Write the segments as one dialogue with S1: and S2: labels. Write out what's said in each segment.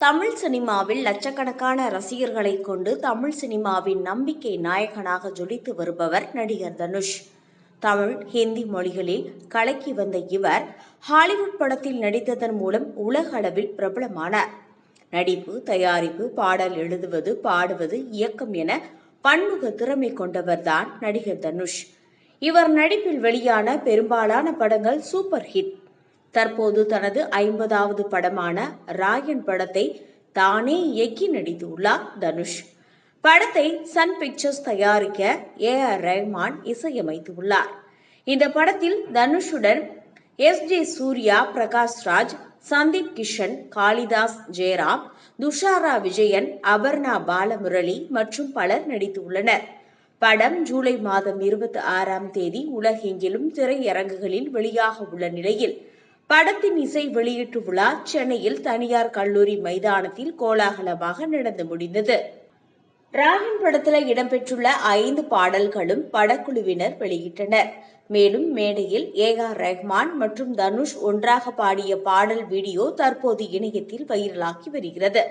S1: தமிழ் சினிமாவில் லட்சக்கணக்கான ரசிகர்களை கொண்டு தமிழ் சினிமாவின் நம்பிக்கை நாயகனாக ஜொலித்து வருபவர் நடிகர் தனுஷ். தமிழ் ஹிந்தி மொழிகளில் கலக்கி வந்த இவர் ஹாலிவுட் படத்தில் நடித்ததன் மூலம் உலக அளவில் பிரபலமானார். நடிப்பு தயாரிப்பு பாடல் எழுதுவது பாடுவது இயக்கம் என பன்முக திறமை கொண்டவர்தான் நடிகர் தனுஷ். இவர் நடிப்பில் வெளியான பெரும்பாலான படங்கள் சூப்பர் ஹிட். தற்போது தனது ஐம்பதாவது படமான ராயன் படத்தை தானே இயக்கி நடித்துள்ளார் தனுஷ். படத்தை சன் பிக்சர்ஸ் தயாரிக்க ஏ ஆர் ரஹ்மான் இசையமைத்துள்ளார். இந்த படத்தில் தனுஷுடன் எஸ் ஜே சூர்யா பிரகாஷ் ராஜ் சந்தீப் கிஷன் காளிதாஸ் ஜெயராம் துஷாரா விஜயன் அபர்ணா பாலமுரளி மற்றும் பலர் நடித்துள்ளனர். படம் ஜூலை மாதம் இருபத்தி ஆறாம் தேதி உலகெங்கிலும் திரையரங்குகளில் வெளியாக உள்ள நிலையில் படத்தின் இசை வெளியீட்டு விழா சென்னையில் தனியார் கல்லூரி மைதானத்தில் கோலாகலமாக நடந்து முடிந்தது. ராயன் படத்துல இடம்பெற்றுள்ள ஐந்து பாடல்களும் படக்குழுவினர் வெளியிட்டனர். மேலும் மேடையில் ஏ ஆர் ரஹ்மான் மற்றும் தனுஷ் ஒன்றாக பாடிய பாடல் வீடியோ தற்போது இணையத்தில் வைரலாகி வருகிறது.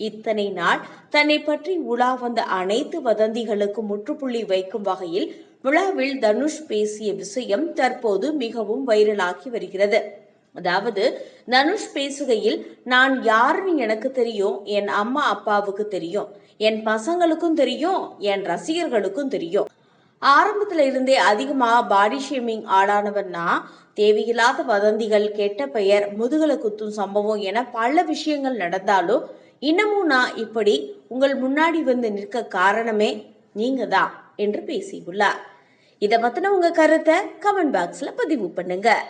S1: இத்தனை நாள் தன்னை பற்றி உலா வந்த அனைத்து வதந்திகளுக்கும் முற்றுப்புள்ளி வைக்கும் வகையில் விழாவில் தனுஷ் பேசிய விஷயம் தற்போது மிகவும் வைரலாகி வருகிறது. அதாவது தனுஷ் பேசுகையில் நான் யாருன்னு எனக்கு தெரியும் என் அம்மா அப்பாவுக்கு தெரியும் என் பசங்களுக்கும் தெரியும் என் ரசிகர்களுக்கும் தெரியும். ஆரம்பத்துல இருந்தே அதிகமா பாடி ஷேமிங் ஆளானவன்னா தேவையில்லாத வதந்திகள் கெட்ட பெயர் முதுகலை குத்தும் சம்பவம் என பல விஷயங்கள் நடந்தாலும் இன்னமும் நான் இப்படி உங்கள் முன்னாடி வந்து நிற்க காரணமே நீங்க தான் என்று பேசியுள்ளார். இதை பத்தின உங்க கருத்தை கமெண்ட் பாக்ஸ்ல பதிவு பண்ணுங்க.